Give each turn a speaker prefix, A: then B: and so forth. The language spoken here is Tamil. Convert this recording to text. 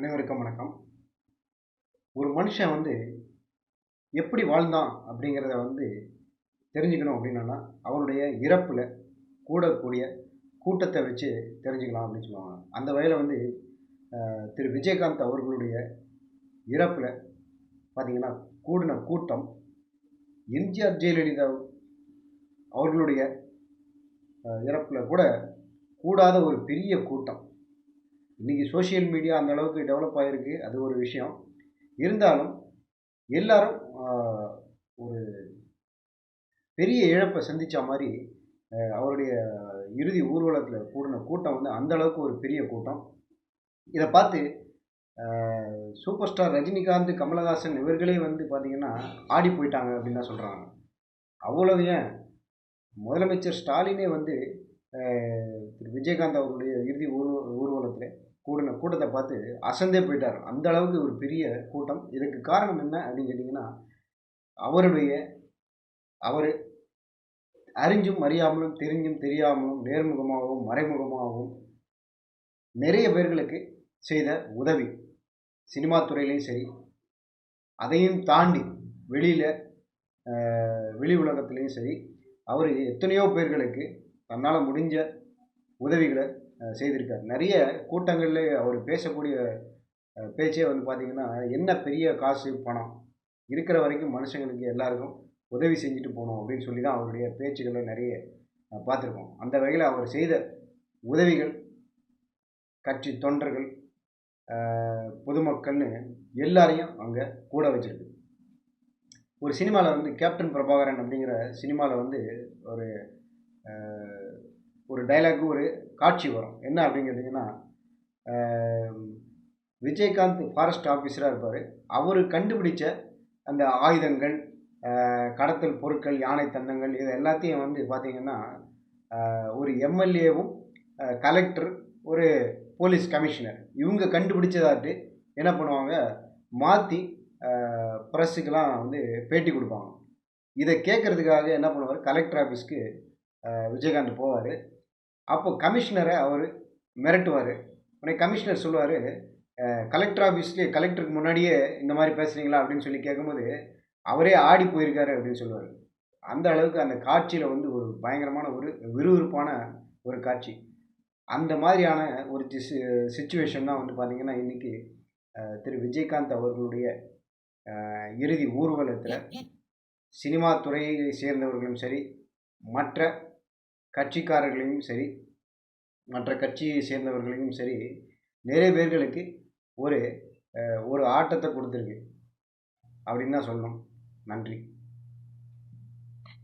A: அனைவருக்கும் வணக்கம். ஒரு மனுஷன் வந்து எப்படி வாழ்ந்தான் அப்படிங்கிறத வந்து தெரிஞ்சுக்கணும் அப்படின்னா அவனுடைய இறப்பில் கூடக்கூடிய கூட்டத்தை வச்சு தெரிஞ்சுக்கலாம் அப்படின்னு சொல்லுவாங்க. அந்த வகையில் வந்து திரு விஜயகாந்த் அவர்களுடைய இறப்பில் பார்த்திங்கன்னா கூடின கூட்டம் எம்ஜிஆர் ஜெயலலிதா அவர்களுடைய இறப்பில் கூட கூடாத ஒரு பெரிய கூட்டம். இன்றைக்கி சோஷியல் மீடியா அந்த அளவுக்கு டெவலப் ஆகிருக்கு அது ஒரு விஷயம். இருந்தாலும் எல்லாரும் ஒரு பெரிய இழப்பை சந்தித்த மாதிரி அவருடைய இறுதி ஊர்வலத்தில் கூடின கூட்டம் வந்து அந்த அளவுக்கு ஒரு பெரிய கூட்டம். இதை பார்த்து சூப்பர் ஸ்டார் ரஜினிகாந்த் கமலஹாசன் இவர்களே வந்து பார்த்திங்கன்னா ஆடி போயிட்டாங்க அப்படின்னு தான் சொல்கிறாங்க அவ்வளவு ஏன்? முதலமைச்சர் ஸ்டாலினே வந்து திரு விஜயகாந்த் அவருடைய இறுதி ஊர்வ ஊர்வலத்தில் கூடின கூட்டத்தை பார்த்து அசந்தே போயிட்டார். அந்த அளவுக்கு ஒரு பெரிய கூட்டம். இதுக்கு காரணம் என்ன அப்படின்னு கேட்டிங்கன்னா அவருடைய அவர் அறிஞ்சும் அறியாமலும் தெரிஞ்சும் தெரியாமலும் நேர்முகமாகவும் மறைமுகமாகவும் நிறைய பேர்களுக்கு செய்த உதவி. சினிமா துறையிலையும் சரி அதையும் தாண்டி வெளியில் வெளி உலகத்துலேயும் சரி அவர் எத்தனையோ பேர்களுக்கு தன்னால் முடிஞ்ச உதவிகளை செய்திருக்கார். நிறைய கூட்டங்களில் அவர் பேசக்கூடிய பேச்சே வந்து பார்த்திங்கன்னா என்ன பெரிய காசு பணம் இருக்கிற வரைக்கும் மனுஷங்களுக்கு எல்லாருக்கும் உதவி செஞ்சுட்டு போகணும் அப்படின்னு சொல்லி தான் அவருடைய பேச்சுகளை நிறைய பார்த்துருக்கோம். அந்த வகையில் அவர் செய்த உதவிகள் கட்சி தொண்டர்கள் பொதுமக்கள்னு எல்லாரையும் அங்கே கூட வச்சிருக்கு. ஒரு சினிமாவில் வந்து கேப்டன் பிரபாகரன் அப்படிங்கிற சினிமாவில் வந்து ஒரு ஒரு டைலாக் ஒரு காட்சி வரும். என்ன அப்படின்னு கேட்டிங்கன்னா விஜயகாந்த் ஃபாரஸ்ட் ஆஃபீஸராக இருப்பார். அவர் கண்டுபிடிச்ச அந்த ஆயுதங்கள் கடத்தல் பொருட்கள் யானை தந்தங்கள் இது எல்லாத்தையும் வந்து பார்த்திங்கன்னா ஒரு எம்எல்ஏவும் கலெக்டர் ஒரு போலீஸ் கமிஷனர் இவங்க கண்டுபிடிச்சதாட்டு என்ன பண்ணுவாங்க? மாற்றி ப்ரெஸ்ஸுக்கெலாம் வந்து பேட்டி கொடுப்பாங்க. இதை கேட்குறதுக்காக என்ன பண்ணுவார்? கலெக்டர் ஆஃபீஸ்க்கு விஜயகாந்த் போவார். அப்போ கமிஷனரை அவர் மிரட்டுவார். உடனே கமிஷனர் சொல்லுவார் கலெக்டர் ஆஃபீஸ்லேயே கலெக்டருக்கு முன்னாடியே இந்த மாதிரி பேசுகிறீங்களா அப்படின்னு சொல்லி கேட்கும்போது அவரே ஆடி போயிருக்காரு அப்படின்னு சொல்லுவார். அந்த அளவுக்கு அந்த காட்சியில் வந்து ஒரு பயங்கரமான ஒரு விறுவிறுப்பான ஒரு காட்சி. அந்த மாதிரியான ஒரு சுச்சுவேஷன் தான் வந்து பார்த்திங்கன்னா இன்றைக்கி திரு விஜயகாந்த் அவர்களுடைய இறுதி ஊர்வலத்தில் சினிமா துறையை சேர்ந்தவர்களும் சரி மற்ற கட்சிக்காரர்களையும் சரி மற்ற கட்சியை சேர்ந்தவர்களையும் சரி நிறைய பேர்களுக்கு ஒரு ஒரு ஆட்டத்தை கொடுத்துருக்கு. அப்படின்னு தான் சொல்லணும். நன்றி.